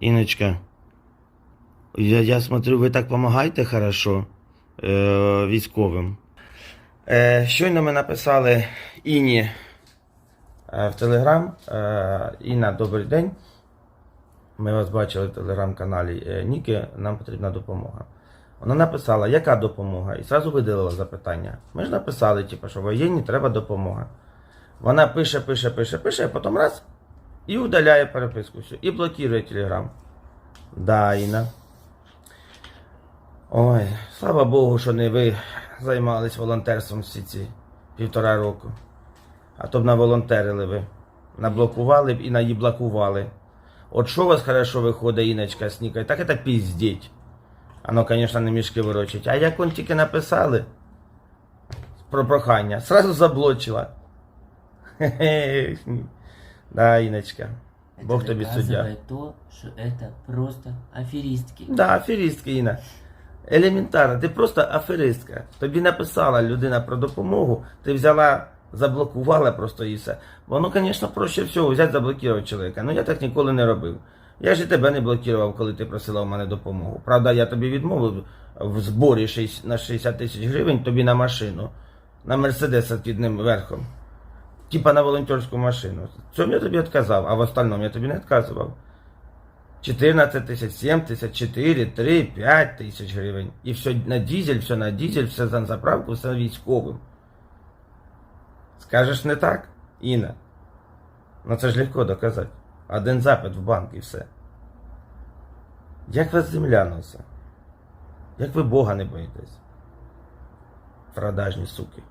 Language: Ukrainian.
Іночка, я, я смотрю, ви так допомагаєте хорошо е, військовим. Е, щойно ми написали Іні е, в Телеграм. Е, Інна, добрий день. Ми вас бачили в телеграм-каналі е, Ніки, нам потрібна допомога. Вона написала, яка допомога, і зразу видалила запитання. Ми ж написали, типу, що воєнні треба допомога. Вона пише, пише, пише, пише, а потім раз і удаляє переписку всю, і блокує телеграм. Да, Інна. Ой, слава Богу, що не ви займались волонтерством всі ці півтора року. А то б наволонтерили ви. Наблокували б і наїблокували. От що у вас хорошо виходить, Іночка, снікає, так це піздіть. Оно, звісно, не мішки вирочить. А як он тільки написали про прохання, сразу заблочила. Хе-хе. Да, Іночка. Бог Это тобі суддя. доказывает то, что это просто аферистки. Да, аферистка Інна. Елементарно, ти просто аферистка. Тобі написала людина про допомогу, ти взяла, заблокувала просто і все. Воно, звісно, проще всього взяти заблокувати чоловіка. Ну я так ніколи не робив. Я ж і тебе не блокував, коли ти просила у мене допомогу. Правда, я тобі відмовив в зборі шість- на 60 тисяч гривень тобі на машину, на Мерседес з відкидним верхом. Типа на волонтерську машину. Цьому я тобі відказав, а в остальному я тобі не відказував. 14 тисяч, 7 тисяч, 4, 3, 5 тисяч гривень. І все на дизель, все на дизель, все на заправку, все військовим. Скажеш не так, Інна? Ну це ж легко доказати. Один запит в банк і все. Як вас земля носить? Як ви Бога не боїтесь? Продажні суки.